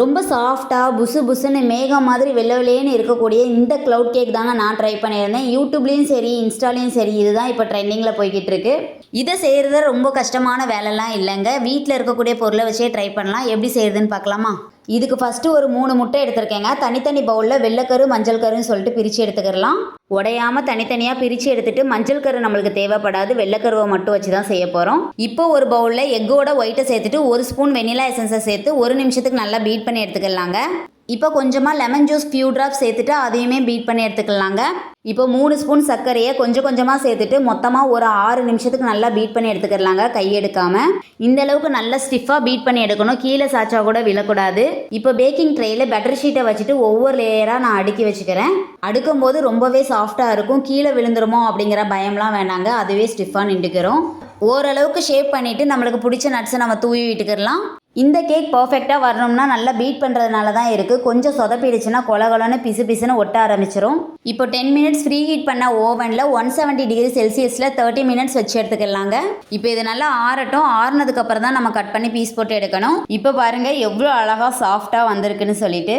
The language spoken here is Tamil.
ரொம்ப சாஃப்டாக புசு புசுன்னு மேகம் மாதிரி வெள்ளை வெளியேன்னு இருக்கக்கூடிய இந்த க்ளவுட் கேக் தாங்க நான் ட்ரை பண்ணியிருந்தேன். யூடியூப்லேயும் சரி இன்ஸ்டாலையும் சரி இதுதான் இப்போ ட்ரெண்டிங்கில் போய்கிட்டு இருக்கு. இதை செய்கிறது ரொம்ப கஷ்டமான வேலைலாம் இல்லைங்க. வீட்டில் இருக்கக்கூடிய பொருளை வச்சே ட்ரை பண்ணலாம். எப்படி செய்யறதுன்னு பார்க்கலாமா? இதுக்கு ஃபஸ்ட்டு ஒரு மூணு முட்டை எடுத்திருக்கேங்க. தனித்தனி பவுலில் வெள்ளைக்கரு மஞ்சள் கருன்னு சொல்லிட்டு பிரித்து எடுத்துக்கிடலாம். உடையாம தனித்தனியாக பிரித்து எடுத்துட்டு மஞ்சள் கரு நம்மளுக்கு தேவைப்படாது. வெள்ளைக்கருவை மட்டும் வச்சு தான் செய்ய போகிறோம் இப்போ ஒரு பவுலில் எக்கோட ஒயிட்டை சேர்த்துட்டு ஒரு ஸ்பூன் வெனிலா எசன்ஸை சேர்த்து ஒரு நிமிஷத்துக்கு நல்லா பீட் பண்ணி எடுத்துக்கலாங்க. இப்போ கொஞ்சமாக லெமன் ஜூஸ் ஃபியூ ட்ராப்ஸ் சேர்த்துட்டு அதையுமே பீட் பண்ணி எடுத்துக்கலாங்க. இப்போ மூணு ஸ்பூன் சர்க்கரையை கொஞ்சம் கொஞ்சமாக சேர்த்துட்டு மொத்தமாக ஒரு ஆறு நிமிஷத்துக்கு நல்லா பீட் பண்ணி எடுத்துக்கிறலாங்க கையெடுக்காமல் இந்த அளவுக்கு நல்லா ஸ்டிஃபாக பீட் பண்ணி எடுக்கணும் கீழே சாச்சா கூட விழக்கூடாது. இப்போ பேக்கிங் ட்ரேயில் பெட்டர் ஷீட்டை வச்சுட்டு ஒவ்வொரு லேயராக நான் அடுக்கி வச்சுக்கிறேன். அடுக்கும் போது ரொம்பவே சாஃப்டாக இருக்கும் கீழே விழுந்துருமோ அப்படிங்கிற பயம்லாம் வேணாங்க அதுவே ஸ்டிஃபாக நின்றுக்கிறோம். ஓரளவுக்கு ஷேப் பண்ணிவிட்டு நம்மளுக்கு பிடிச்ச நட்ஸை நம்ம தூவி விட்டுக்கிடலாம். இந்த கேக் பர்ஃபெக்டாக வரணும்னா நல்லா பீட் பண்ணுறதுனால தான் இருக்குது கொஞ்சம் சொதப்பிடுச்சுன்னா கொலகொலன்னு பிசு பிசுன்னு ஒட்ட ஆரம்பிச்சிரும். இப்போ டென் மினிட்ஸ் ஃப்ரீ ஹீட் பண்ண ஓவனில் ஒன் செவன்ட்டி டிகிரி செல்சியஸில் தேர்ட்டி மினிட்ஸ் வச்சு எடுத்துக்கலாங்க. இப்போ இது நல்லா ஆறட்டும். ஆறுனதுக்கப்புறம் தான் நம்ம கட் பண்ணி பீஸ் போட்டு எடுக்கணும். இப்போ பாருங்கள் எவ்வளோ அழகாக சாஃப்டாக வந்திருக்குன்னு சொல்லிட்டு.